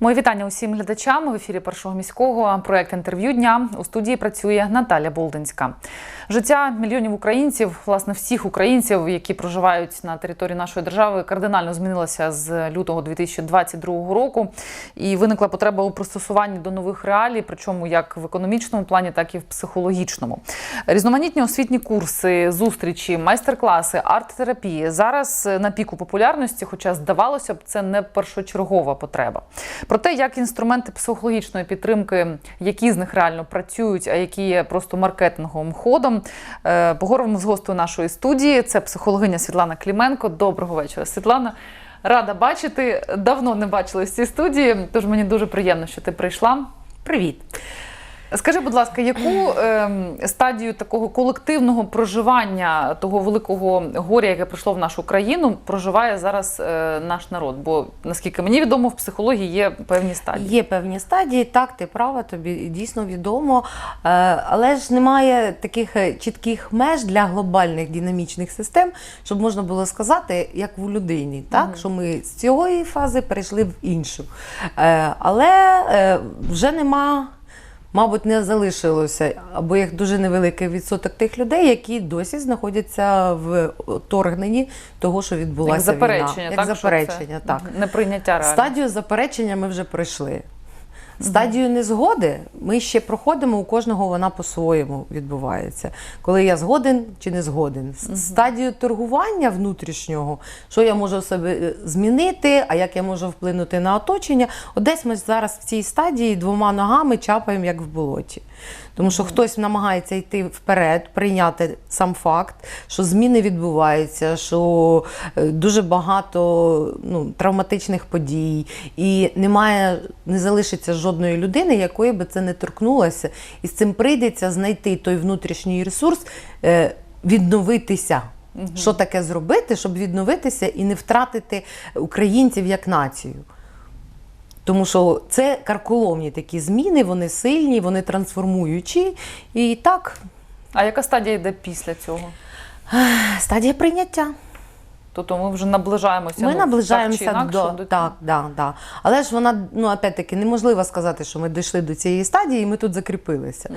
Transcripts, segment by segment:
Мої вітання усім глядачам в ефірі першого міського проект інтерв'ю дня у студії працює Наталя Болдинська. Життя мільйонів українців, власне, всіх українців, які проживають на території нашої держави, кардинально змінилося з лютого 2022 року. І виникла потреба у пристосуванні до нових реалій, причому як в економічному плані, так і в психологічному. Різноманітні освітні курси, зустрічі, майстер-класи, арт-терапії зараз на піку популярності, хоча здавалося б, це не першочергова потреба. Про те, як інструменти психологічної підтримки, які з них реально працюють, а які є просто маркетинговим ходом, е, поговоримо з гостею нашої студії. Це психологиня Світлана Кліменко. Доброго вечора, Світлана. Рада бачити. Давно не бачили в цій студії, тож мені дуже приємно, що ти прийшла. Привіт. Скажи, будь ласка, яку ем, стадію такого колективного проживання того великого горя, яке прийшло в нашу країну, проживає зараз е, наш народ? Бо наскільки мені відомо, в психології є певні стадії. Є певні стадії, так, ти права, тобі дійсно відомо. Е, Але ж немає таких е, чітких меж для глобальних динамічних систем, щоб можна було сказати, як в людині, так? що ми з цієї фази перейшли в іншу. Е, Але е, вже нема. Мабуть, не залишилося, або їх дуже невеликий відсоток тих людей, які досі знаходяться в торгненні того, що відбулася Як заперечення, війна. так? Як заперечення, так. Неприйняття реально. Стадію заперечення ми вже пройшли. Стадію незгоди ми ще проходимо, у кожного вона по-своєму відбувається. Коли я згоден чи не згоден. Стадію торгування внутрішнього, що я можу себе е, змінити, а як я можу вплинути на оточення. От десь ми зараз в цій стадії двома ногами чапаємо, як в болоті. Тому що хтось намагається йти вперед, прийняти сам факт, що зміни відбуваються, що е, дуже багато ну, травматичних подій, і немає, не залишиться жодної людини, якої би це не торкнулося. І з цим прийдеться знайти той внутрішній ресурс, е, відновитися. Що таке зробити, щоб відновитися і не втратити українців як націю. Тому що це карколомні такі зміни, вони сильні, вони трансформуючі. І так, А яка стадія йде після цього? стадія прийняття. Тобто ми вже наближаємося. Ми ну, наближаємося так інакше, до так, да, да. Але ж вона, ну опять-таки, неможливо сказати, що ми дійшли до цієї стадії, і ми тут закріпилися.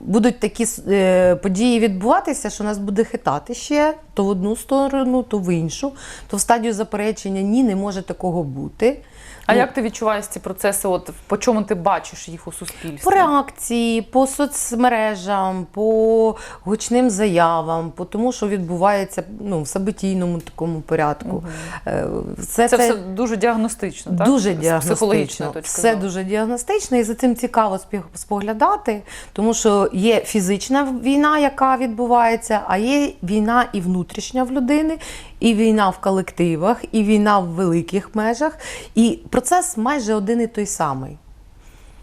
Будуть такі е, події відбуватися, що нас буде хитати ще то в одну сторону, то в іншу. То в стадію заперечення ні, не може такого бути. А Ну, як ти відчуваєш ці процеси? От по чому ти бачиш їх у суспільстві? По реакції, по соцмережам, по гучним заявам, по тому, що відбувається ну, в событійному такому порядку. Е, Все Це, все дуже діагностично, так? Дуже діагностично. точки Все зору. дуже діагностично, і за цим цікаво споглядати, тому що є фізична війна, яка відбувається, а є війна і внутрішня в людини, і війна в колективах, і війна в великих межах. І процес майже один і той самий.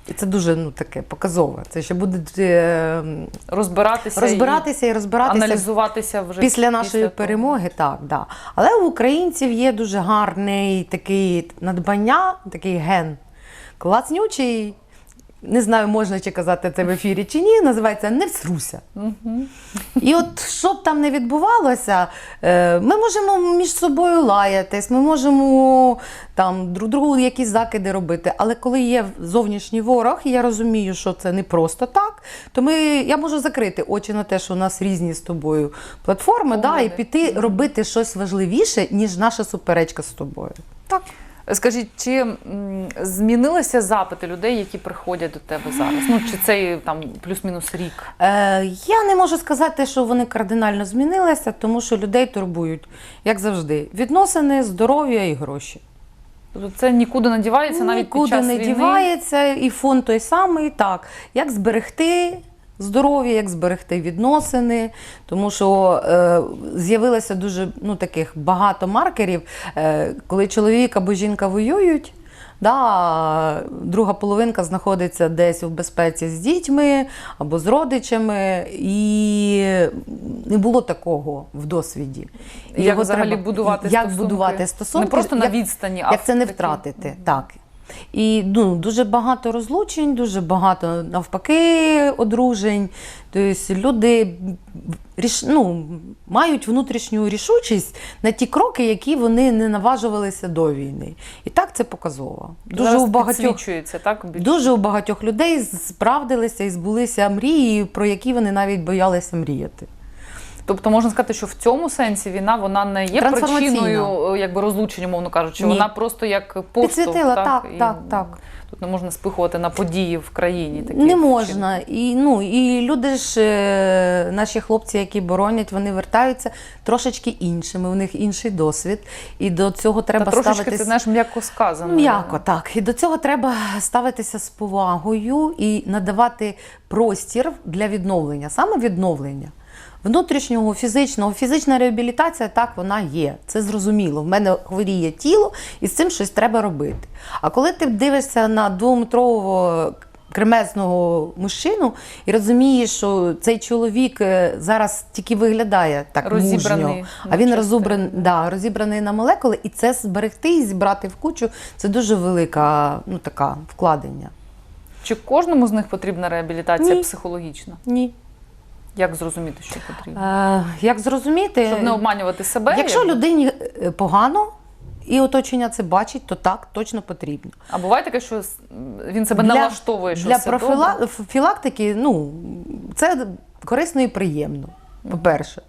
І це дуже ну, таке показове. Це ще буде е, Розбиратися, розбиратися і і розбиратися аналізуватися вже Після нашої того. перемоги, так, да. Але у українців є дуже гарний такий надбання, такий ген класнючий. Не знаю, можна чи казати це в ефірі чи ні, називається Не всруся. І от що б там не відбувалося, е, ми можемо між собою лаятись, ми можемо там друг другу якісь закиди робити. Але коли є зовнішній ворог, і я розумію, що це не просто так, то ми, я можу закрити очі на те, що у нас різні з тобою платформи, да, і піти робити щось важливіше, ніж наша суперечка з тобою. Так. Скажіть, чи змінилися запити людей, які приходять до тебе зараз? Ну чи цей там плюс-мінус рік? Е, я не можу сказати, що вони кардинально змінилися, тому що людей турбують, як завжди, відносини, здоров'я і гроші. Тобто це нікуди не дівається навіть Нікуди під час не війни? дівається, і фон той самий. Так, як зберегти здоров'я, як зберегти відносини, тому що е, з'явилося дуже ну, таких багато маркерів, е, коли чоловік або жінка воюють. Да, друга половинка знаходиться десь у безпеці з дітьми або з родичами, і не було такого в досвіді. Як взагалі будувати як стосунки? будувати стосунки, Не просто на як- а як це не втратити. Так. І ну, дуже багато розлучень, дуже багато навпаки одружень. Тобто люди ріш, ну, мають внутрішню рішучість на ті кроки, які вони не наважувалися до війни. І так це показово. Дуже Зараз у багатьох так? Дуже у багатьох людей справдилися і збулися мрії, про які вони навіть боялися мріяти. Тобто можна сказати, що в цьому сенсі війна вона не є причиною е, якби розлучення, мовно кажучи. Ні. Вона просто як поштовх. Підсвітила, так, І так, так. Тут не можна спихувати на події в країні. Такі Не можна. І, ну, і люди ж, е, наші хлопці, які боронять, вони вертаються трошечки іншими, у них інший досвід. І до цього Та треба трошечки ставитися. це знаєш м'яко сказано. М'яко, так. І до цього треба ставитися з повагою і надавати простір для відновлення, саме відновлення. Внутрішнього, фізичного, фізична реабілітація, так, вона є. Це зрозуміло. В мене хворіє тіло, і з цим щось треба робити. А коли ти дивишся на двометрового кремезного мужчину і розумієш, що цей чоловік е, зараз тільки виглядає так Розібраний мужньо, а він розібраний, да, розібраний на молекули, і це зберегти і зібрати в кучу це дуже велика ну, така вкладення. Чи кожному з них потрібна реабілітація Ні. психологічна? Ні. Як зрозуміти, що потрібно? Е, як зрозуміти, Щоб не обманювати себе. якщо людині е, погано і оточення це бачить, то так точно потрібно. А буває таке, що він себе налаштовує, що для все профілактики, ну, це корисно і приємно, по-перше.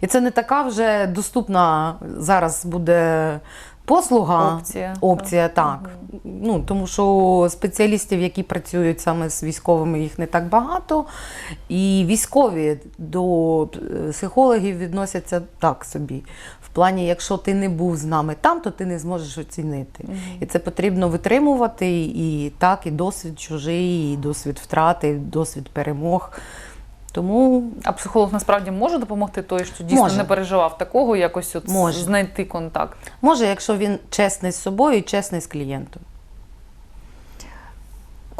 І це не така вже доступна зараз буде послуга. Опція. Опція, так. Ну, тому що спеціалістів, які працюють саме з військовими, їх не так багато. І військові до е, психологів відносяться так собі. В плані, якщо ти не був з нами там, то ти не зможеш оцінити. І це потрібно витримувати. І так, і досвід чужий, і досвід втрати, і досвід перемог. Тому А психолог насправді може допомогти той, що дійсно Може. не переживав такого, якось от Може. знайти контакт. може, якщо він чесний з собою і чесний з клієнтом.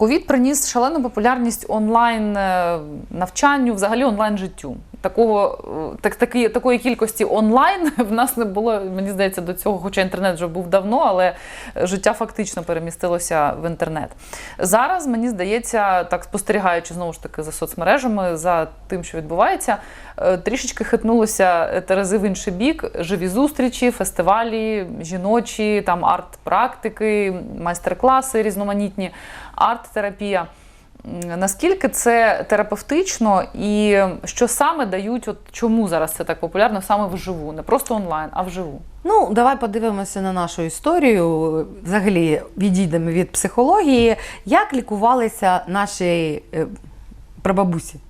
Ковід приніс шалену популярність онлайн е, навчанню, взагалі онлайн життю. Такого е, так, таки, такої кількості онлайн в нас не було, мені здається, до цього, хоча інтернет вже був давно, але життя фактично перемістилося в інтернет. Зараз мені здається, так спостерігаючи знову ж таки за соцмережами, за тим, що відбувається, е, трішечки хитнулося терези в інший бік. Живі зустрічі, фестивалі, жіночі, там арт-практики, майстер-класи різноманітні, арт-терапія. Наскільки це терапевтично і що саме дають, от чому зараз це так популярно саме вживу, не просто онлайн, а вживу? Ну, давай подивимося на нашу історію. Взагалі відійдемо від психології. Як лікувалися наші е, прабабусі?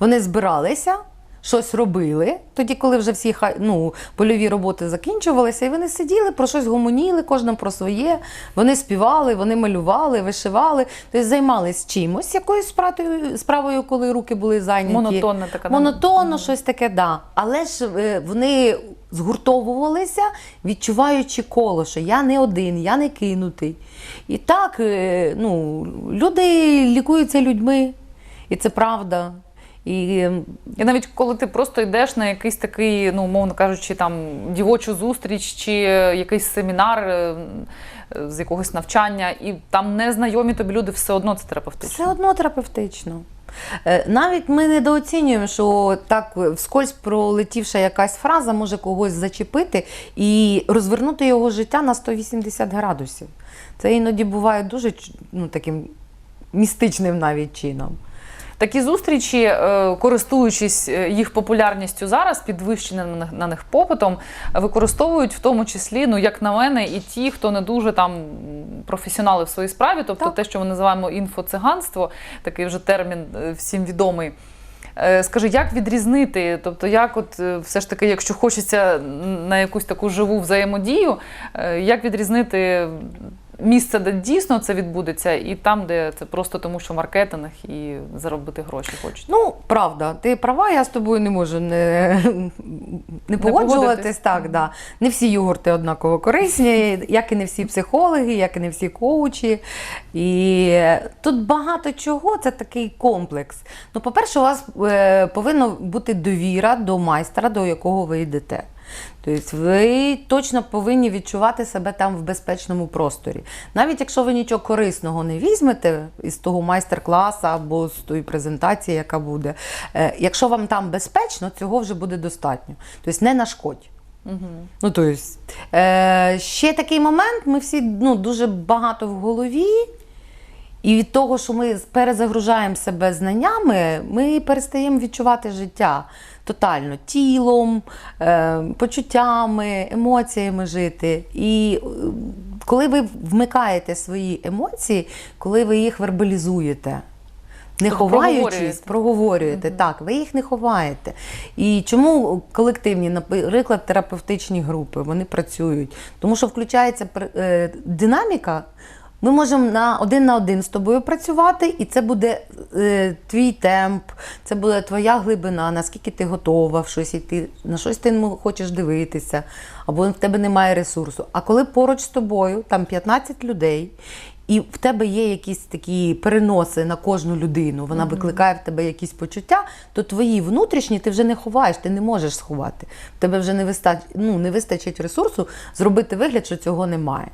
Вони збиралися, щось робили, тоді, коли вже всі ну, польові роботи закінчувалися, і вони сиділи, про щось гомоніли, кожним про своє. Вони співали, вони малювали, вишивали, тобто займались чимось, якоюсь справою, справою коли руки були зайняті. Монотонна така? Монотонно, щось таке, да. Але ж е, вони згуртовувалися, відчуваючи коло, що я не один, я не кинутий. І так, е, ну, люди лікуються людьми, і це правда. І е, І навіть коли ти просто йдеш на якийсь такий, ну умовно кажучи, там дівочу зустріч чи якийсь семінар е, з якогось навчання, і там незнайомі тобі люди, все одно це терапевтично. все одно терапевтично. Е, Навіть ми недооцінюємо, що так вскользь пролетівша якась фраза може когось зачепити і розвернути його життя на 180 градусів. Це іноді буває дуже ну, таким містичним навіть чином. Такі зустрічі, е, користуючись е, їх популярністю зараз, підвищеним на них- попитом, використовують в тому числі, ну як на мене, і ті, хто не дуже там професіонали в своїй справі, тобто Так. те, що ми називаємо інфоциганство, такий вже термін е, всім відомий. Скажи, як відрізнити? Тобто, як от все ж таки, якщо хочеться на якусь таку живу взаємодію, як відрізнити місце, де дійсно це відбудеться, і там, де це просто тому, що маркетинг і заробити гроші хочуть? Ну, правда, ти права, я з тобою не можу не, не погоджуватись. погодитись. Так, да. Не всі йогурти однаково корисні, як і не всі психологи, як і не всі коучі. І тут багато чого, це такий комплекс. Ну, по-перше, у вас е, повинна бути довіра до майстра, до якого ви йдете. Тобто ви точно повинні відчувати себе там в безпечному просторі. Навіть якщо ви нічого корисного не візьмете із того майстер-класу або з тої презентації, яка буде, е, якщо вам там безпечно, цього вже буде достатньо. Тобто не нашкодь. Ну, то есть, е, ще такий момент, ми всі ну, дуже багато в голові, і від того, що ми перезагружаємо себе знаннями, ми перестаємо відчувати життя тотально тілом, е, почуттями, емоціями жити. І е, коли ви вмикаєте свої емоції, коли ви їх вербалізуєте. Не Тобто ховаючись, проговорюєте. проговорюєте. Так, ви їх не ховаєте. І чому колективні, наприклад, терапевтичні групи вони працюють? Тому що включається е, динаміка. Ми можемо на один на один з тобою працювати, і це буде е, твій темп, це буде твоя глибина, наскільки ти готова в щось йти, на щось ти хочеш дивитися, або в тебе немає ресурсу. А коли поруч з тобою там 15 людей, і в тебе є якісь такі переноси на кожну людину, вона викликає в тебе якісь почуття, то твої внутрішні ти вже не ховаєш, ти не можеш сховати. В тебе вже не вистачить, ну, не вистачить ресурсу зробити вигляд, що цього немає.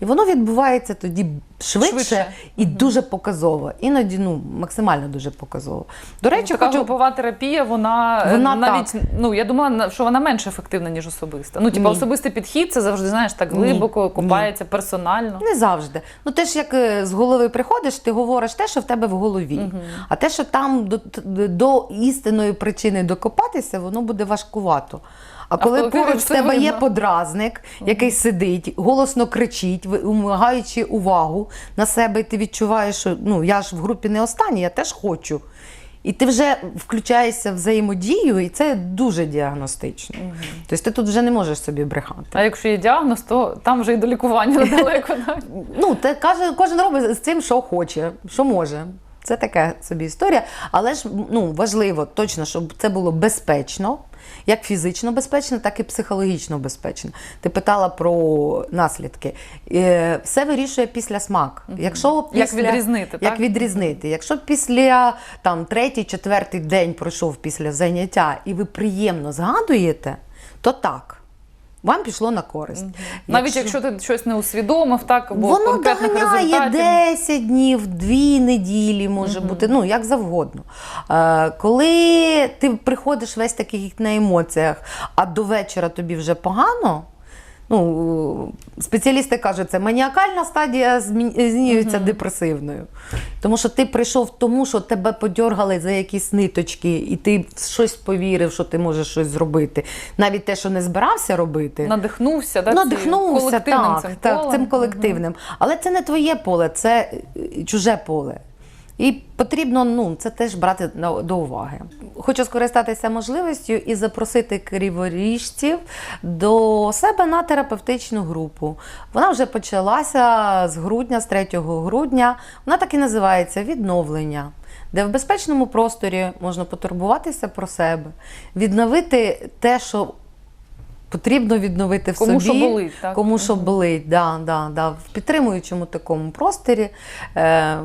І воно відбувається тоді швидше, Швидше. і дуже показово. Іноді ну, максимально дуже показово. До речі, така хочу... групова терапія, вона, е, Вона навіть ну я думала, що вона менш ефективна, ніж особиста. Ну, типу, особистий підхід це завжди знаєш так Ні. глибоко, копається персонально. Не завжди. Ну, ти ж як е, з голови приходиш, ти говориш те, що в тебе в голові. А те, що там до, до істинної причини докопатися, воно буде важкувато. А коли коли поруч в тебе є подразник, який сидить, голосно кричить, вимагаючи увагу на себе, і ти відчуваєш, що ну я ж в групі не останній, я теж хочу. І ти вже включаєшся в взаємодію, і це дуже діагностично. Тобто ти тут вже не можеш собі брехати. А якщо є діагноз, то там вже і до лікування недалеко. Ну, те каже, кожен робить з цим, що хоче, що може. Це така собі історія. Але ж ну, важливо точно, щоб це було безпечно, як фізично безпечна, так і психологічно безпечна. Ти питала про наслідки. Е, Все вирішує після смак. Якщо Як відрізнити, Як так? відрізнити? Якщо після там, третій, четвертий день пройшов після заняття і ви приємно згадуєте, то так. Вам пішло на користь. Навіть якщо ти щось не усвідомив, так або Воно конкретних доганяє результатів. 10 днів, 2 неділі може бути, ну як завгодно. Е, коли ти приходиш весь такий на емоціях, а до вечора тобі вже погано. Ну, спеціалісти кажуть, це маніакальна стадія змі- змінюється депресивною. Тому що ти прийшов тому, що тебе подьоргали за якісь ниточки, і ти щось повірив, що ти можеш щось зробити. Навіть те, що не збирався робити. Надихнувся, так? Надихнувся, колективним так, цим так, колом. цим колективним. Але це не твоє поле, це е, чуже поле. І потрібно ну, це теж брати до уваги. Хочу скористатися можливістю і запросити криворіжців до себе на терапевтичну групу. Вона вже почалася з грудня, з 3 грудня. Вона так і називається відновлення. Де в безпечному просторі можна потурбуватися про себе, відновити те, що потрібно відновити в Кому собі, що болить, так? кому що болить, да, да, да. в підтримуючому такому просторі. Е,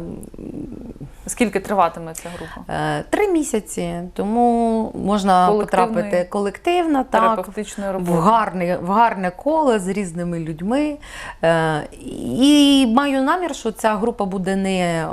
Скільки триватиме ця група? е, три місяці, тому можна потрапити колективно, так, в гарне, в гарне коло з різними людьми. Е, і маю намір, що ця група буде не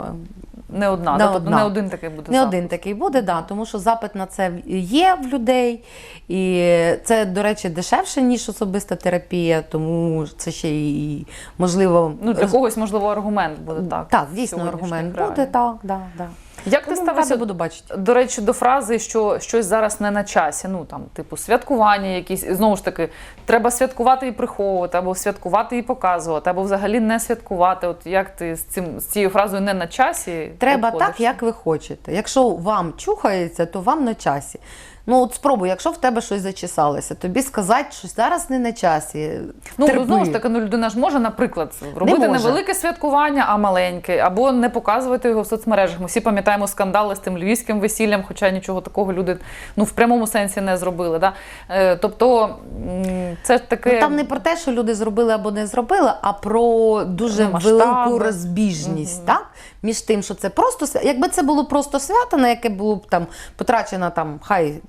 Не одна, Не да? тобто одна. не один такий буде Не запит. один такий буде, да, тому що запит на це є в людей. І це, до речі, дешевше, ніж особиста терапія, тому це ще і можливо. Ну, для когось, можливо, аргумент буде так. так, дійсно, аргумент буде, так, да, да. Як ти ставишся буду бачити. До речі, до фрази, що щось зараз не на часі. Ну там, типу, святкування якісь. Знову ж таки, треба святкувати і приховувати, або святкувати і показувати, або взагалі не святкувати. От як ти з цим з цією фразою не на часі? Треба обходишся? так, як ви хочете. Якщо вам чухається, то вам на часі. Ну, от спробуй, якщо в тебе щось зачесалося, тобі сказати, що зараз не на часі. Ну, терпи. знову ж таки, ну людина ж може, наприклад, робити може. невелике святкування, а маленьке, або не показувати його в соцмережах. Ми всі пам'ятаємо скандали з тим львівським весіллям, хоча нічого такого люди ну, в прямому сенсі не зробили. Да? Е, тобто, це таке. Ну, там не про те, що люди зробили або не зробили, а про дуже Ну, масштаби. велику розбіжність, так? Між тим, що це просто свято. Якби це було просто свято, на яке було б там потрачено там, хай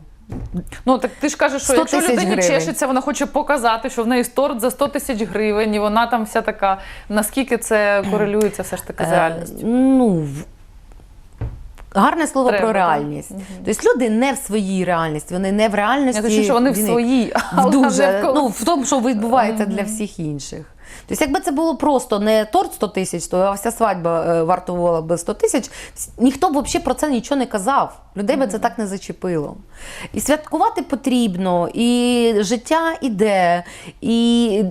Ну так ти ж кажеш, що 100 якщо людині гривень. чешеться, вона хоче показати, що в неї торт за 100 тисяч гривень, і вона там вся така. Наскільки це корелюється все ж таки з Е, реальністю? Ну, гарне слово Треба, про реальність. Тобто люди не в своїй реальності, вони не в реальності. Я точніше, що вони в своїй, в але не дуже, в ну, в тому, що відбувається для всіх інших. Тобто, якби це було просто не торт 100 тисяч, то вся свадьба е, вартувала би 100 тисяч, ніхто б взагалі про це нічого не казав. Людей би це так не зачепило. І святкувати потрібно, і життя іде, і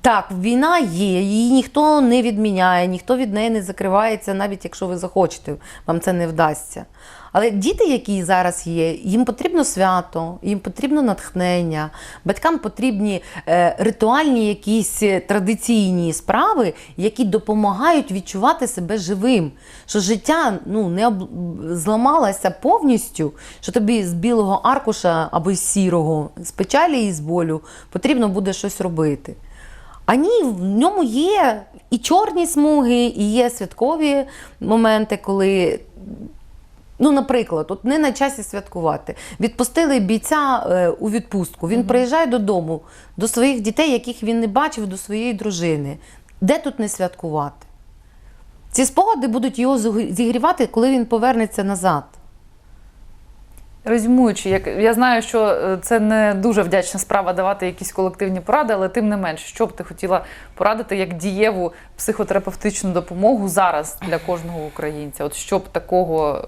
так, війна є, її ніхто не відміняє, ніхто від неї не закривається, навіть якщо ви захочете, вам це не вдасться. Але діти, які зараз є, їм потрібно свято, їм потрібно натхнення, батькам потрібні е, ритуальні якісь е, традиційні справи, які допомагають відчувати себе живим. Що життя ну, не об... зламалося повністю, що тобі з білого аркуша або з сірого, з печалі і з болю потрібно буде щось робити. А ні, в ньому є і чорні смуги, і є святкові моменти, коли Ну, наприклад, от не на часі святкувати. Відпустили бійця е, у відпустку. Він приїжджає додому до своїх дітей, яких він не бачив, до своєї дружини. Де тут не святкувати? Ці спогади будуть його зігрівати, коли він повернеться назад. Резюмуючи, як я знаю, що е, це не дуже вдячна справа давати якісь колективні поради, але тим не менш, що б ти хотіла порадити як дієву психотерапевтичну допомогу зараз для кожного українця? От що такого,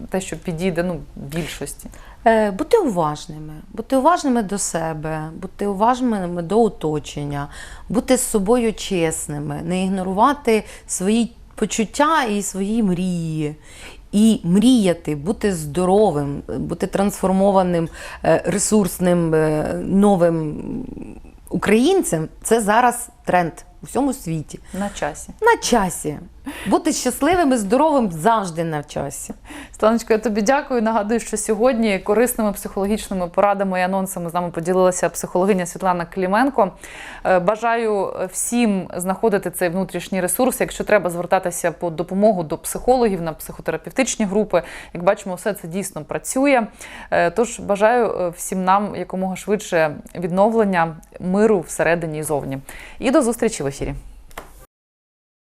е, те, що підійде ну, більшості? Е, Бути уважними, бути уважними до себе, бути уважними до оточення, бути з собою чесними, не ігнорувати свої почуття і свої мрії. І мріяти, бути здоровим, бути трансформованим, е, ресурсним, е, новим українцем це зараз тренд у всьому світі. На часі. На часі. Бути щасливим і здоровим завжди на часі. Станочко, я тобі дякую. Нагадую, що сьогодні корисними психологічними порадами і анонсами з нами поділилася психологиня Світлана Кліменко. Е, Бажаю всім знаходити цей внутрішній ресурс. Якщо треба звертатися по допомогу до психологів на психотерапевтичні групи. Як бачимо, все це дійсно працює. Е, Тож бажаю е, всім нам якомога швидше відновлення миру всередині і зовні. І до зустрічі в ефірі.